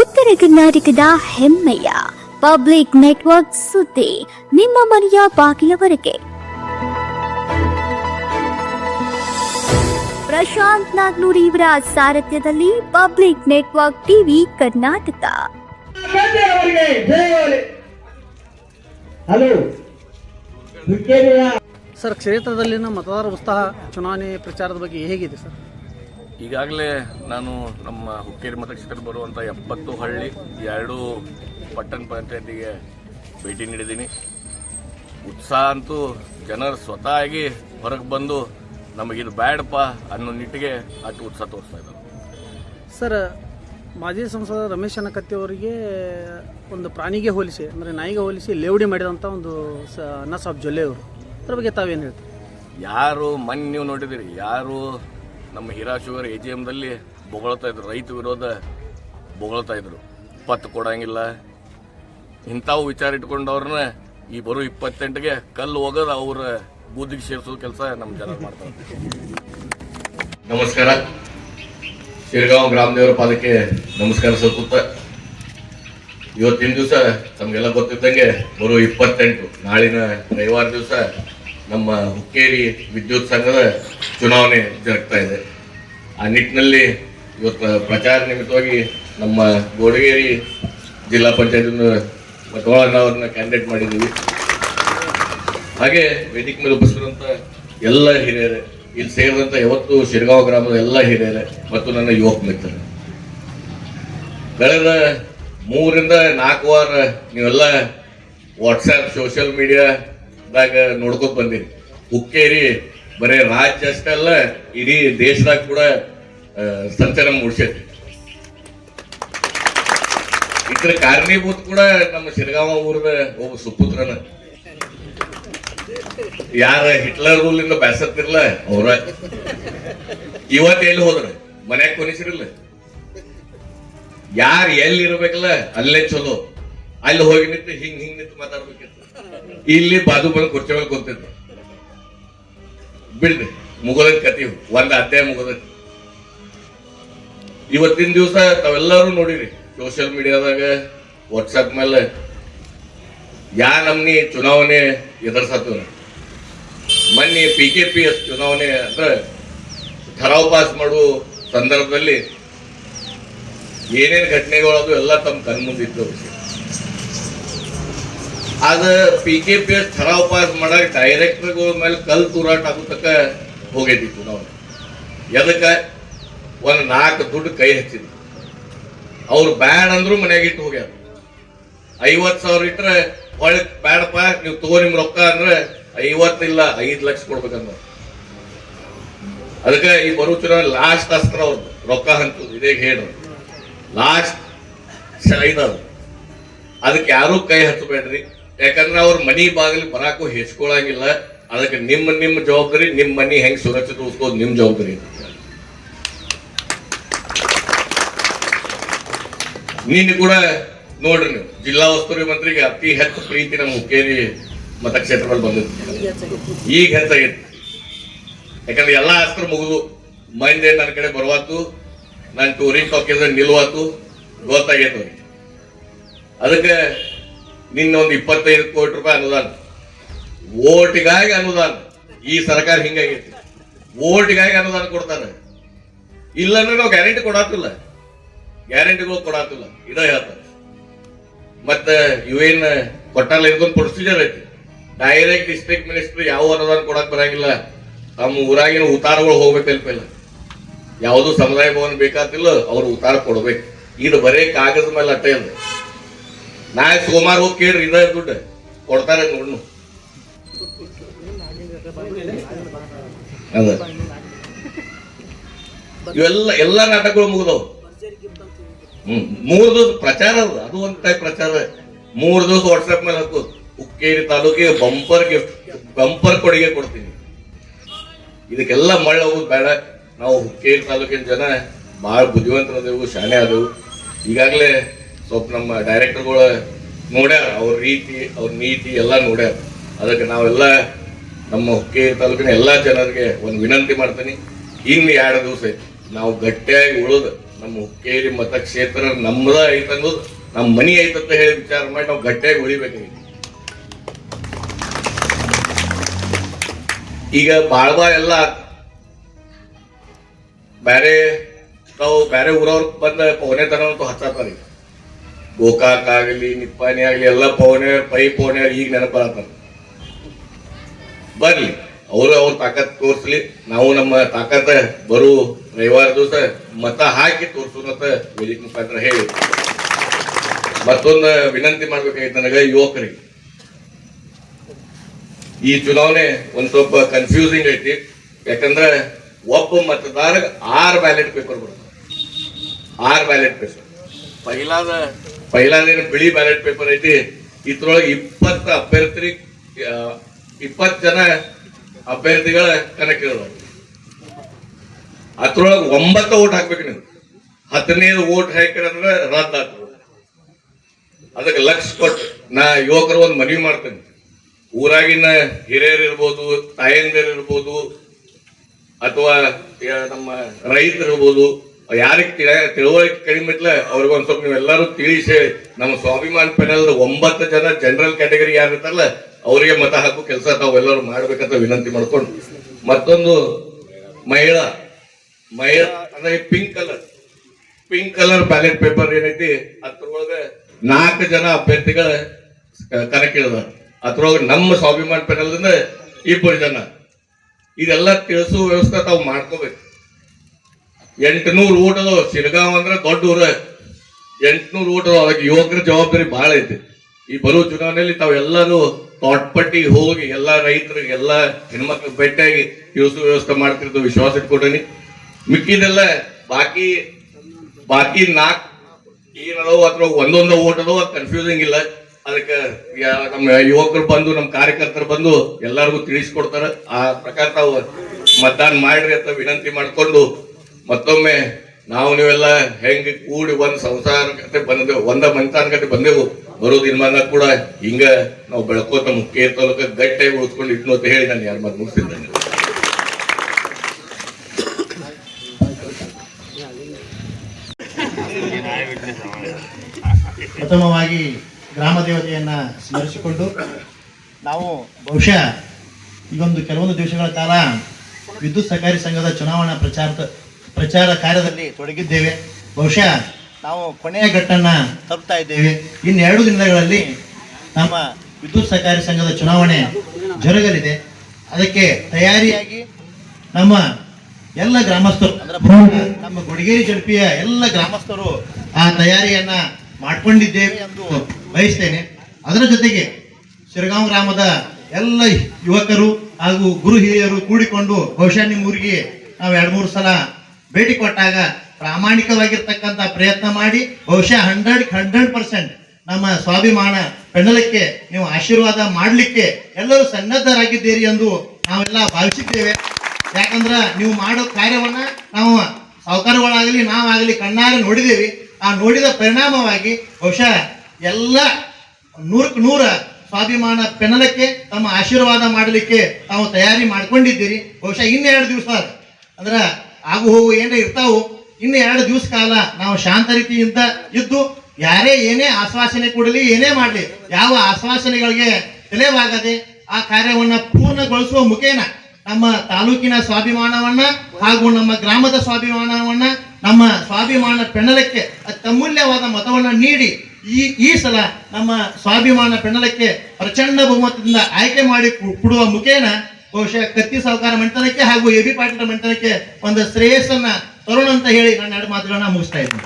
ಉತ್ತರ ಕರ್ನಾಟಕದ ಹೆಮ್ಮೆಯ ಪಬ್ಲಿಕ್ ನೆಟ್ವರ್ಕ್ ಸುದ್ದಿ ನಿಮ್ಮ ಮನೆಯ ಬಾಗಿಲವರೆಗೆ. ಪ್ರಶಾಂತ್ ನಾಗ್ನೂರಿ ಇವರ ಸಾರಥ್ಯದಲ್ಲಿ public network TV Karnataka. Sir ಕ್ಷೇತ್ರದಲ್ಲಿನ ಮತದಾರ ಉತ್ಸಾಹ ಚುನಾವಣೆ ಪ್ರಚಾರದ ಬಗ್ಗೆ ಹೇಗಿದೆ ಸರ್? ಈಗಾಗಲೇ ನಾನು ನಮ್ಮ ಹುಕ್ಕೇರಿ ಮತಕ್ಷೇತ್ರ ಬರುವಂಥ ಎಪ್ಪತ್ತು ಹಳ್ಳಿ ಎರಡು ಪಟ್ಟಣ ಪಂಚಾಯತಿಗೆ ಭೇಟಿ ನೀಡಿದ್ದೀನಿ. ಉತ್ಸಾಹ ಅಂತೂ ಜನರು ಸ್ವತಃ ಆಗಿ ಹೊರಗೆ ಬಂದು ನಮಗಿದು ಬ್ಯಾಡಪ್ಪ ಅನ್ನೋ ನಿಟ್ಟಿಗೆ ಅಷ್ಟು ಉತ್ಸಾಹ ತೋರಿಸ್ತಾ ಇದ್ದಾರೆ. ಸರ್ ಮಾಜಿ ಸಂಸದ ರಮೇಶ್ ಅನಕತ್ತಿ ಅವರಿಗೆ ಒಂದು ಪ್ರಾಣಿಗೆ ಹೋಲಿಸಿ ಅಂದರೆ ನಾಯಿಗೆ ಹೋಲಿಸಿ ಲೇವಡಿ ಮಾಡಿದಂಥ ಒಂದು ಸ ಅನ್ನ ಸಾಬ್ ಜೊಲ್ಲೆ ಅವರು ಅದ್ರ ಬಗ್ಗೆ ತಾವೇನು ಹೇಳ್ತೀರಿ? ಯಾರು ಮನ್ ನೀವು ನೋಡಿದಿರಿ ಯಾರು ನಮ್ಮ ಹೀರಾ ಶುಗರ್ ಎ ಜಿ ಎಮ್ದಲ್ಲಿ ಬೊಗಳ್ತಾ ಇದ್ರು. ರೈತ ವಿರೋಧ ಬೊಗಳ್ತಾ ಇದ್ರು. ಪತ್ತು ಕೊಡಂಗಿಲ್ಲ. ಇಂಥವು ವಿಚಾರ ಇಟ್ಕೊಂಡವ್ರನ್ನ ಈ ಬರೋ ಇಪ್ಪತ್ತೆಂಟಿಗೆ ಕಲ್ಲು ಹೋಗೋದು ಅವ್ರ ಬೂದಿಗೆ ಸೇರಿಸೋ ಕೆಲಸ ನಮ್ಮ ಜನ ಮಾಡ್ತಾರೆ. ನಮಸ್ಕಾರ. ಶಿರಗಾಂವ್ ಗ್ರಾಮದೇವರ ಪಾದಕ್ಕೆ ನಮಸ್ಕಾರ ಸಲ್ಕುತ್ತ ಇವತ್ತಿನ ದಿವಸ ತಮಗೆಲ್ಲ ಗೊತ್ತಿದ್ದಂಗೆ ಬರೋ ಇಪ್ಪತ್ತೆಂಟು, ನಾಳಿನ ರವಿವಾರ ದಿವಸ ನಮ್ಮ ಹುಕ್ಕೇರಿ ವಿದ್ಯುತ್ ಸಂಘದ ಚುನಾವಣೆ ಜರುಗ್ತಾ ಇದೆ. ಆ ನಿಟ್ಟಿನಲ್ಲಿ ಇವತ್ತು ಪ್ರಚಾರ ನಿಮಿತ್ತವಾಗಿ ನಮ್ಮ ಗೋಡಗೇರಿ ಜಿಲ್ಲಾ ಪಂಚಾಯತ್ ಅವ್ರನ್ನ ಕ್ಯಾಂಡಿಡೇಟ್ ಮಾಡಿದ್ದೀವಿ. ಹಾಗೆ ವೇದಿಕೆ ಮೇಲೆ ಉಪಸ್ಥಿತರಂತ ಎಲ್ಲ ಹಿರಿಯರೇ, ಇಲ್ಲಿ ಸೇರಿದಂಥ ಯಾವತ್ತು ಶಿರಗಾಂವ್ ಗ್ರಾಮದ ಎಲ್ಲ ಹಿರಿಯರೇ ಮತ್ತು ನನ್ನ ಯುವಕ ಮಿತ್ರರು. ಕಳೆದ ಮೂರಿಂದ ನಾಲ್ಕು ವಾರ ನೀವೆಲ್ಲ ವಾಟ್ಸ್ಆ್ಯಪ್ ಸೋಷಿಯಲ್ ಮೀಡಿಯಾದಾಗ ನೋಡ್ಕೊತ ಬಂದೀನಿ. ಹುಕ್ಕೇರಿ, ಬರೇ ರಾಜ್ಯ ಅಷ್ಟೇ ಅಲ್ಲ, ಇಡೀ ದೇಶದಾಗ ಕೂಡ ಸಂಚಲನ ಮೂಡಿಸೈತಿ. ಇದ್ರ ಕಾರಣೀಭೂತ ಕೂಡ ನಮ್ಮ ಶಿರಗಾಂವ ಊರದ ಒಬ್ಬ ಸುಪುತ್ರನ. ಯಾರ ಹಿಟ್ಲರ್ ರೂಲಿಂದ ಬ್ಯಾಸತ್ತಿರ್ಲ, ಅವ್ರ. ಇವತ್ತು ಎಲ್ಲಿ ಹೋದ್ರ? ಮನ್ಯಾಗ ಕೊನಿಸಿರಲ್ಲ. ಯಾರು ಎಲ್ಲಿ ಇರ್ಬೇಕಲ್ಲ ಅಲ್ಲೇ ಚಲೋ. ಅಲ್ಲಿ ಹೋಗಿ ನಿಂತು ಹಿಂಗ್ ಹಿಂಗ್ ನಿಂತು ಮಾತಾಡ್ಬೇಕಿತ್ತು. ಇಲ್ಲಿ ಬಾದು ಬಲ ಕುರ್ಚಿ ಮೇಲೆ ಕೂತಿದ್ದೆ. ಬಿಡ್ರಿ ಮುಗದ ಕತಿ ಒಂದ್ ಅಧ್ಯಾಯ ಮುಗದ ಇವತ್ತಿನ ದಿವಸ ತಾವೆಲ್ಲರೂ ನೋಡಿರಿ ಸೋಷಿಯಲ್ ಮೀಡಿಯಾದಾಗ ವಾಟ್ಸಪ್ ಮೇಲೆ, ಯಾ ನಮ್ನಿ ಚುನಾವಣೆ ಎದುರ್ಸತ್ತೀವಿ ಮನ್ನಿ ಪಿ ಕೆ ಪಿ ಎಸ್ ಚುನಾವಣೆ ಅಂದ್ರೆ ಠರಾವ್ ಪಾಸ್ ಮಾಡುವ ಸಂದರ್ಭದಲ್ಲಿ ಏನೇನು ಘಟನೆಗಳು ಎಲ್ಲ ತಮ್ಮ ಕಣ್ಮುಂದಿತ್ತು. ವಿಷಯ ಅದ ಪಿ ಕೆ ಪಿ ಎಸ್ ಠರಾವ್ ಪಾಸ್ ಮಾಡಕ್ ಡೈರೆಕ್ಟರ್ಗಳ ಮೇಲೆ ಕಲ್ ತೂರಾಟ ಆಗೋ ತಕ್ಕ ನಾವು. ಎದಕ್ಕೆ? ಒಂದು ನಾಲ್ಕು ದುಡ್ಡು ಕೈ ಹಚ್ಚಿದ್ವಿ. ಅವ್ರು ಬ್ಯಾಡ್ ಅಂದ್ರು ಮನ್ಯಾಗ ಇಟ್ಟು ಹೋಗ್ಯಾರ. ಐವತ್ತು ಸಾವಿರ ಇಟ್ರೆ ಹೊಳೆ ಬ್ಯಾಡಪ್ಪ, ನೀವು ತಗೋ ನಿಮ್ ರೊಕ್ಕ ಅಂದ್ರೆ ಐವತ್ತಿಲ್ಲ ಐದು ಲಕ್ಷ ಕೊಡ್ಬೇಕಂದ್ರ. ಅದಕ್ಕೆ ಈ ಬರೋ ಲಾಸ್ಟ್ ಅಸ್ತ್ರ ಅವ್ರದ್ದು ರೊಕ್ಕ ಹಂಚುದು, ಇದೇ ಹೇಳು ಲಾಸ್ಟ್ ಇದಾದ್ರು ಅದಕ್ಕೆ ಯಾರೂ ಕೈ ಹಚ್ಚಬೇಡ್ರಿ. ಯಾಕಂದ್ರೆ ಅವ್ರ ಮನಿ ಬಾಗಿಲು ಬರಾಕು ಹೆಚ್ಕೊಳಂಗಿಲ್ಲ. ಅದಕ್ಕೆ ನಿಮ್ಮ ನಿಮ್ಮ ಜವಾಬ್ದಾರಿ, ನಿಮ್ಮ ಮನಿ ಹೆಂಗ್ ಸುರಕ್ಷಿತ ಉಳಿಸ್ಕೋದು ನಿಮ್ಮ ಜವಾಬ್ದಾರಿ ನೀನು ಕೂಡ ನೋಡ್ರಿ ನೀವು, ಜಿಲ್ಲಾ ಉಸ್ತುವಾರಿ ಮಂತ್ರಿಗೆ ಅತಿ ಹೆಚ್ಚು ಪ್ರೀತಿ ನಮ್ಮ ಹುಕ್ಕೇರಿ ಮತಕ್ಷೇತ್ರದಲ್ಲಿ ಬಂದಿತ್ತು ಈಗ ಹೆಚ್ಚಾಗಿತ್ತು ಯಾಕಂದ್ರೆ ಎಲ್ಲಾ ಅಸ್ತ್ರ ಮುಗಿದು ಮೈಂದೇ ನನ್ನ ಕಡೆ ಬರುವಾತು, ನಾನು ಟೂರಿಂಗ್ ಟಾಕಿದ್ರೆ ನಿಲ್ವಾತು ಗೊತ್ತಾಗೈತೆ ಅದಕ್ಕೆ ನಿನ್ನ ಒಂದು ಇಪ್ಪತ್ತೈದು ಕೋಟಿ ರೂಪಾಯಿ ಅನುದಾನ. ಓಟಿಗಾಗಿ ಅನುದಾನ. ಈ ಸರ್ಕಾರ ಹಿಂಗಾಗೈತಿ ಓಟಿಗಾಗಿ ಅನುದಾನ ಕೊಡ್ತಾನೆ ಇಲ್ಲಂದ್ರೆ ನಾವು ಗ್ಯಾರಂಟಿ ಕೊಡಾತಿಲ್ಲ. ಗ್ಯಾರಂಟಿಗಳು ಕೊಡಾತಿಲ್ಲ. ಇದ ಹೇಳ್ತಾರೆ. ಮತ್ತೆ ಇವೇನ್ ಕೊಟ್ಟಲ್ಲ ಇದೊಂದು ಪ್ರೊಸೀಜರ್ ಐತಿ. ಡೈರೆಕ್ಟ್ ಡಿಸ್ಟ್ರಿಕ್ಟ್ ಮಿನಿಸ್ಟರ್ ಯಾವ ಅನುದಾನ ಕೊಡಕ್ ಬರಂಗಿಲ್ಲ. ತಮ್ಮ ಊರಾಗಿನ ಉತಾರಗಳು ಹೋಗ್ಬೇಕಲ್ಪ ಇಲ್ಲ. ಯಾವುದು ಸಮುದಾಯ ಭವನ ಬೇಕಾತಿಲ್ಲ, ಅವ್ರು ಉತ್ತಾರ ಕೊಡ್ಬೇಕು. ಇದು ಬರೇ ಕಾಗದ ಮೇಲೆ ಅಟ್ಟೆ ನಾಳೆ ಸೋಮವಾರ ಹೋಗಿ ಕೇಳ್ರಿ, ಇದ ದುಡ್ಡು. ಕೊಡ್ತಾರೆ ನೋಡ್ನು ಅದ. ಇವೆಲ್ಲ, ಎಲ್ಲ ನಾಟಕಗಳು ಮುಗಿದವು. ಹ್ಮ್ ಮೂರ್ ದಿವಸ ಪ್ರಚಾರ ಅದು ಅದು ಒಂದ್ ಟೈಪ್ ಪ್ರಚಾರ. ಮೂರ್ ದಿವಸ ವಾಟ್ಸ್ಆಪ್ ಮೇಲೆ ಹಾಕೋದು ಹುಕ್ಕೇರಿ ತಾಲೂಕಿಗೆ ಬಂಪರ್ ಗಿಫ್ಟ್ ಬಂಪರ್ ಕೊಡುಗೆ ಕೊಡ್ತೀನಿ. ಇದಕ್ಕೆಲ್ಲ ಮಳೆ ಹೋಗೋದು ಬೇಡ. ನಾವು ಹುಕ್ಕೇರಿ ತಾಲೂಕಿನ ಜನ ಬಹಳ ಬುದ್ಧಿವಂತರದೇವು, ಶಾಣೆ ಆದವು. ಈಗಾಗಲೇ ಸ್ವಲ್ಪ ನಮ್ಮ ಡೈರೆಕ್ಟರ್ಗಳು ನೋಡ್ಯಾರ, ಅವ್ರ ರೀತಿ, ಅವ್ರ ನೀತಿ ಎಲ್ಲ ನೋಡ್ಯಾರ. ಅದಕ್ಕೆ ನಾವೆಲ್ಲ ನಮ್ಮ ಹುಕ್ಕೇರಿ ತಾಲೂಕಿನ ಎಲ್ಲ ಜನರಿಗೆ ಒಂದು ವಿನಂತಿ ಮಾಡ್ತೀನಿ, ಇನ್ನು ಎರಡು ದಿವಸ ನಾವು ಗಟ್ಟಿಯಾಗಿ ಉಳಿದು ನಮ್ಮ ಹುಕ್ಕೇರಿ ಮತಕ್ಷೇತ್ರ ನಮ್ಮದ ಐತೆ ಅನ್ನೋದು ನಮ್ಮ ಮನಿ ಐತಂತ ಹೇಳಿ ವಿಚಾರ ಮಾಡಿ ನಾವು ಗಟ್ಟಿಯಾಗಿ ಉಳಿಬೇಕಾಗಿತ್ತು ಈಗ. ಬಾಳ್ಬಾ ಎಲ್ಲ ಬೇರೆ ತಾವು ಬೇರೆ ಊರವ್ರಿಗೆ ಬಂದ ಪವನೆತನ ಅಂತೂ ಹಚ್ಚಾತಾರ ಈಗ ಗೋಕಾಕ್ ಆಗಲಿ ನಿಪ್ಪಾನಿ ಆಗಲಿ, ಎಲ್ಲ ಪೌನೆ ಪೈ ಪೌನೆ ಈಗ ನೆನಪು ಬರ್ಲಿ, ಅವರು ಅವ್ರ ತಾಕತ್ ತೋರಿಸ್ಲಿ. ನಾವು ನಮ್ಮ ತಾಕತ್ ಬರು ರವಿವಾರ ದಿವಸ ಮತ ಹಾಕಿ ತೋರ್ಸೋಣಂತ ವೇದಿಕೆ ಮುಖಾಂತರ ಹೇಳಿ. ಮತ್ತೊಂದು ವಿನಂತಿ ಮಾಡ್ಬೇಕಾಗಿತ್ತು ನನಗೆ ಯುವಕರಿಗೆ. ಈ ಚುನಾವಣೆ ಒಂದ್ ಸ್ವಲ್ಪ ಕನ್ಫ್ಯೂಸಿಂಗ್ ಐತಿ. ಯಾಕಂದ್ರ ಒಬ್ಬ ಮತದಾರ ಆರ್ ಬ್ಯಾಲೆಟ್ ಪೇಪರ್ ಬರ್ತದೆ. ಆರ್ ಬ್ಯಾಲೆಟ್ ಪೇಪರ್ ಪೈಲಾದ ಪೈಲಾದೇನು ಬಿಳಿ ಬ್ಯಾಲೆಟ್ ಪೇಪರ್ ಐತಿ. ಇದ್ರೊಳಗೆ ಇಪ್ಪತ್ತು ಅಭ್ಯರ್ಥಿ ಇಪ್ಪತ್ತು ಜನ ಅಭ್ಯರ್ಥಿಗಳ ಕಣಕ್ಕಿಳಿದ ಅದ್ರೊಳಗೆ ಒಂಬತ್ತು ಓಟ್ ಹಾಕ್ಬೇಕು ನೀವು. ಹದಿನೈದು ಓಟ್ ಹಾಕಿರಂದ್ರೆ ರದ್ದು ಆಗ್ತದೆ. ಅದಕ್ಕೆ ಲಕ್ಷ ಕೊಟ್ಟು ನಾ ಯುವಕರು ಒಂದು ಮನವಿ ಮಾಡ್ತೇನೆ. ಊರಾಗಿನ ಹಿರಿಯರು ಇರ್ಬೋದು, ತಾಯಂದಿರು ಇರ್ಬೋದು, ಅಥವಾ ನಮ್ಮ ರೈತರು ಇರ್ಬೋದು ಯಾರಿಗೆ ತಿಳ- ತಿಳುವಳಿಕೆ ಕಡಿಮೆ ಇತ್ತಲ್ಲ ಅವ್ರಿಗೆ ಒಂದು ಸ್ವಲ್ಪ ನೀವೆಲ್ಲರೂ ತಿಳಿಸಿ. ನಮ್ಮ ಸ್ವಾಭಿಮಾನ ಪೆನಲ್ ಒಂಬತ್ತು ಜನ ಜನರಲ್ ಕ್ಯಾಟಗರಿ ಯಾರು ಇರ್ತಾರಲ್ಲ, ಅವರಿಗೆ ಮತ ಹಾಕು ಕೆಲಸ ತಾವೆಲ್ಲರೂ ಮಾಡ್ಬೇಕಂತ ವಿನಂತಿ ಮಾಡ್ಕೊಂಡು. ಮತ್ತೊಂದು ಮಹಿಳಾ ಮಹಿಳಾ ಅಂದ್ರೆ pink colour pink colour ballot paper ಏನೈತಿ, ಅದ್ರೊಳಗೆ ನಾಲ್ಕು ಜನ ಅಭ್ಯರ್ಥಿಗಳ ಕಣಕ್ಕಿಳಿದ. ಅದ್ರೊಳಗೆ ನಮ್ಮ ಸ್ವಾಭಿಮಾನ್ ಪೆನಲ್ದಿಂದ ಇಬ್ಬರು ಜನ. ಇದೆಲ್ಲ ತಿಳಿಸುವ ವ್ಯವಸ್ಥೆ ತಾವು ಮಾಡ್ಕೋಬೇಕು. ಎಂಟುನೂರು ಊಟ ಅದಾವ ಸಿರಗಾಂವ್ ಅಂದ್ರೆ ದೊಡ್ಡ ಊರ. ಎಂಟುನೂರು ಊಟ ಅದಾವ ಅದಕ್ಕೆ ಯುವಕರ ಜವಾಬ್ದಾರಿ ಬಹಳ ಐತಿ. ಈ ಬರುವ ಚುನಾವಣೆಯಲ್ಲಿ ತಾವೆಲ್ಲರೂ ತೋಟಪಟ್ಟಿಗೆ ಹೋಗಿ ಎಲ್ಲಾ ರೈತರಿಗೆ, ಎಲ್ಲಾ ಹೆಣ್ಮಕ್ಳು ಭೇಟಿಯಾಗಿ ಯೋಸು ವ್ಯವಸ್ಥೆ ಮಾಡ್ತಿರ್ತು ವಿಶ್ವಾಸ ಇಟ್ಕೊಡನಿ ಮಿಕ್ಕಿದೆಲ್ಲ ಬಾಕಿ ಬಾಕಿ ನಾಲ್ಕು ಏನದೋ ಅಥವಾ ಒಂದೊಂದು ಓಟ್ ಅದೋ ಕನ್ಫ್ಯೂಸಿಂಗ್ ಇಲ್ಲ. ಅದಕ್ಕೆ ನಮ್ಮ ಯುವಕರು ಬಂದು, ನಮ್ಮ ಕಾರ್ಯಕರ್ತರು ಬಂದು ಎಲ್ಲರಿಗೂ ತಿಳಿಸ್ಕೊಡ್ತಾರೆ. ಆ ಪ್ರಕಾರ ತಾವು ಮತದಾನ ಮಾಡ್ರಿ ಅಂತ ವಿನಂತಿ ಮಾಡ್ಕೊಂಡು ಮತ್ತೊಮ್ಮೆ ನಾವು ನೀವೆಲ್ಲ ಹೆಂಗ್ ಕೂಡಿ ಒಂದ್ ಸಂಸಾರ ಕತೆ ಬಂದೇವು ಒಂದ ಮನೆತನ ಕತೆ ಬಂದೆವು. ಬರೋ ದಿನಮಾನ ಕೂಡ ಹಿಂಗ ನಾವು ಬೆಳ್ಕೋತ ಮುಖ್ಯ ತಲಕ ಗಟ್ಟಿಯಾಗಿ ಉಳಿಸ್ಕೊಂಡು ಇಟ್ನು ಅಂತ ಹೇಳಿ ನಾನು ಯಾರು ಮಾತು ಮುಗಿಸಿದ್ದೇನೆ ಪ್ರಥಮವಾಗಿ ಗ್ರಾಮ ದೇವತೆಯನ್ನ ಸ್ಮರಿಸಿಕೊಂಡು ನಾವು ಬಹುಶಃ ಈಗೊಂದು ಕೆಲವೊಂದು ದಿವಸಗಳ ಕಾಲ ವಿದ್ಯುತ್ ಸಹಕಾರಿ ಸಂಘದ ಚುನಾವಣಾ ಪ್ರಚಾರದ ಪ್ರಚಾರ ಕಾರ್ಯದಲ್ಲಿ ತೊಡಗಿದ್ದೇವೆ. ಬಹುಶಃ ನಾವು ಕೊನೆಯ ಘಟ್ಟನ್ನ ತಲುಪ್ತಾ ಇದ್ದೇವೆ. ಇನ್ನೆರಡು ದಿನಗಳಲ್ಲಿ ನಮ್ಮ ವಿದ್ಯುತ್ ಸಹಕಾರಿ ಸಂಘದ ಚುನಾವಣೆ ಜರುಗಲಿದೆ. ಅದಕ್ಕೆ ತಯಾರಿಯಾಗಿ ನಮ್ಮ ಎಲ್ಲ ಗ್ರಾಮಸ್ಥರು, ಅಂದ್ರೆ ನಮ್ಮ ಗುಡಿಗೇರಿ ಜಡ್ಪಿಯ ಎಲ್ಲ ಗ್ರಾಮಸ್ಥರು ಆ ತಯಾರಿಯನ್ನ ಮಾಡ್ಕೊಂಡಿದ್ದೇವೆ ಎಂದು ಬಯಸ್ತೇನೆ. ಅದರ ಜೊತೆಗೆ ಶಿರಗಾಂವ್ ಗ್ರಾಮದ ಎಲ್ಲ ಯುವಕರು ಹಾಗೂ ಗುರು ಹಿರಿಯರು ಕೂಡಿಕೊಂಡು ಬಹುಶಃ ನಿಮ್ಮ ಊರಿಗೆ ನಾವು ಎರಡು ಮೂರು ಸಲ ಭೇಟಿ ಕೊಟ್ಟಾಗ ಪ್ರಾಮಾಣಿಕವಾಗಿರ್ತಕ್ಕಂಥ ಪ್ರಯತ್ನ ಮಾಡಿ, ಬಹುಶಃ ಹಂಡ್ರೆಡ್ ಹಂಡ್ರೆಡ್ ಪರ್ಸೆಂಟ್ ನಮ್ಮ ಸ್ವಾಭಿಮಾನ ಬೆನ್ನಲಕ್ಕೆ ನೀವು ಆಶೀರ್ವಾದ ಮಾಡಲಿಕ್ಕೆ ಎಲ್ಲರೂ ಸನ್ನದ್ಧರಾಗಿದ್ದೀರಿ ಎಂದು ನಾವೆಲ್ಲ ಭಾವಿಸಿದ್ದೇವೆ. ಯಾಕಂದ್ರ ನೀವು ಮಾಡೋ ಕಾರ್ಯವನ್ನ ನಾವು ಸಾಹುಕಾರಗಳಾಗಲಿ, ನಾವಾಗಲಿ ಕಣ್ಣಾರೆ ನೋಡಿದ್ದೀವಿ. ಆ ನೋಡಿದ ಪರಿಣಾಮವಾಗಿ ಬಹುಶಃ ಎಲ್ಲ ನೂರಕ್ಕೆ ನೂರ ಸ್ವಾಭಿಮಾನ ಪೆನಲಕ್ಕೆ ತಮ್ಮ ಆಶೀರ್ವಾದ ಮಾಡಲಿಕ್ಕೆ ತಾವು ತಯಾರಿ ಮಾಡ್ಕೊಂಡಿದ್ದೀರಿ. ಬಹುಶಃ ಇನ್ನೆರಡು ದಿವಸ ಅಂದ್ರೆ ಆಗು ಹೋಗು ಏನೇ ಇರ್ತಾವು, ಇನ್ನು ಎರಡು ದಿವಸ ಕಾಲ ನಾವು ಶಾಂತ ರೀತಿಯಿಂದ ಇದ್ದು, ಯಾರೇ ಏನೇ ಆಶ್ವಾಸನೆ ಕೊಡಲಿ ಏನೇ ಮಾಡಲಿ, ಯಾವ ಆಶ್ವಾಸನೆಗಳಿಗೆ ತಲೆವಾಗದೆ ಆ ಕಾರ್ಯವನ್ನ ಪೂರ್ಣಗೊಳಿಸುವ ಮುಖೇನ ನಮ್ಮ ತಾಲೂಕಿನ ಸ್ವಾಭಿಮಾನವನ್ನ ಹಾಗೂ ನಮ್ಮ ಗ್ರಾಮದ ಸ್ವಾಭಿಮಾನವನ್ನ ನಮ್ಮ ಸ್ವಾಭಿಮಾನ ಪೆಣಲಕ್ಕೆ ಅತ್ಯಮೂಲ್ಯವಾದ ಮತವನ್ನ ನೀಡಿ ಈ ಈ ಸಲ ನಮ್ಮ ಸ್ವಾಭಿಮಾನ ಪೆಣಲಕ್ಕೆ ಪ್ರಚಂಡ ಬಹುಮತದಿಂದ ಆಯ್ಕೆ ಮಾಡಿ ಕೊಡುವ ಮುಖೇನ ಬಹುಶಃ ಕತ್ತಿ ಸಹಕಾರ ಮಂಟನಕ್ಕೆ ಹಾಗೂ ಎ ಬಿ ಪಾಟೀಲ್ ಮಂಟನಕ್ಕೆ ಒಂದು ಶ್ರೇಯಸ್ಸನ್ನ ತರೋಣ ಅಂತ ಹೇಳಿ ನನ್ನ ಎರಡು ಮಾತುಗಳನ್ನ ಮುಗಿಸ್ತಾ ಇದ್ದೀನಿ.